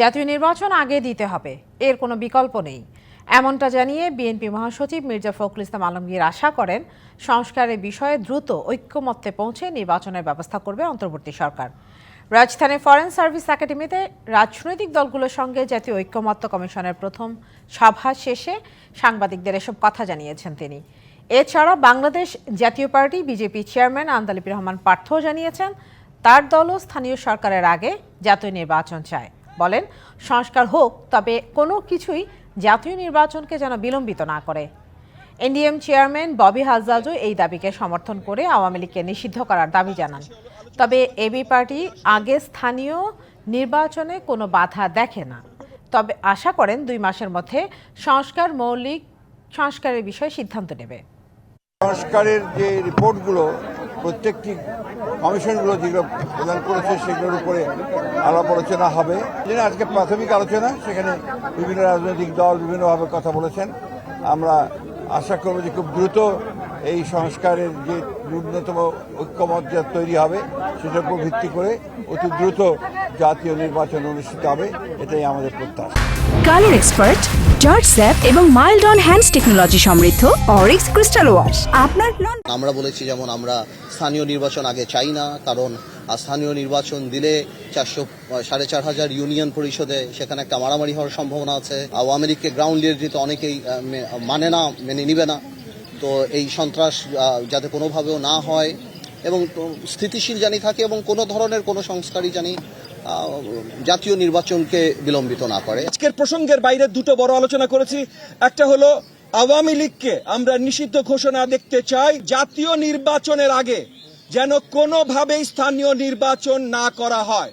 জাতীয় নির্বাচন আগে দিতে হবে। এর কোনো বিকল্প নেই। এমনটা জানিয়ে বিএনপি মহাসচিব মির্জা ফখরুল ইসলাম আলমগীর আশা করেন, সংস্কারের বিষয়ে দ্রুত ঐক্যমত্যে পৌঁছে নির্বাচনের ব্যবস্থা করবে অন্তর্বর্তী সরকার। রাজধানী ফরেন সার্ভিস একাডেমিতে রাজনৈতিক দলগুলোর সঙ্গে জাতীয় ঐক্যমত্য কমিশনের প্রথম সভা শেষে সাংবাদিকদের এসব কথা জানিয়েছেন তিনি। এছাড়া বাংলাদেশ জাতীয় party BJP chairman Andalibur Rahman পার্থও জানিয়েছেন, তার দলও স্থানীয় সরকারের আগে জাতীয় নির্বাচন চায়। বলেন, সংস্কার হোক, তবে কোনো কিছুই জাতীয় নির্বাচনকে যেন বিলম্বিত না করে। এনডিএম চেয়ারম্যান ববি হাজরাজও এই দাবিকে সমর্থন করে আওয়ামী লীগকে নিষিদ্ধ করার দাবি জানান। তবে এবি পার্টি আগে স্থানীয় নির্বাচনে কোনো বাধা দেখে না। তবে আশা করেন দুই মাসের মধ্যে সংস্কার মৌলিক সংস্কারের বিষয়ে সিদ্ধান্ত নেবে। সংস্কারের যে রিপোর্টগুলো প্রত্যেকটি কমিশনগুলো যেগুলো প্রদান করেছে সেগুলোর উপরে আলাপ আলোচনা হবে। যেটা আজকে প্রাথমিক আলোচনা, সেখানে বিভিন্ন রাজনৈতিক দল বিভিন্নভাবে কথা বলেছেন। আমরা আশা করব যে খুব দ্রুত এই সংস্কারের যে ন্যূনতম ঐক্যমত তৈরি হবে, সেটার উপর ভিত্তি করে অতি দ্রুত জাতীয় নির্বাচন অনুষ্ঠিত হবে এটাই আমাদের প্রত্যাশা। কালার এক্সপার্ট জর্জ স্যাপ এবং মাইল্ড অন হ্যান্ডস টেকনোলজি সমৃদ্ধ অরিক্স ক্রিস্টাল ওয়াশ। আপনার আমরা বলেছি যেমন আমরা স্থানীয় নির্বাচন আগে চাই না কারণ আর স্থানীয় নির্বাচন দিলে চারশো সাড়ে চার হাজার ইউনিয়ন পরিষদে সেখানে একটা মারামারি হওয়ার সম্ভাবনা আছে। আওয়ামী লীগকে গ্রাউন্ড লিডারিতে অনেকেই মানে না মেনে নিবে না। তো এই সন্ত্রাস যাতে কোনোভাবেও না হয় এবং স্থিতিশীল জানি থাকে এবং কোনো ধরনের কোনো সংস্কারই জানি জাতীয় নির্বাচনকে বিলম্বিত না করে। আজকের প্রসঙ্গের বাইরে দুটো বড় আলোচনা করেছি। একটা হলো, আওয়ামী লীগকে আমরা নিষিদ্ধ ঘোষণা দেখতে চাই জাতীয় নির্বাচনের আগে, যেন কোনোভাবেই স্থানীয় নির্বাচন না করা হয়।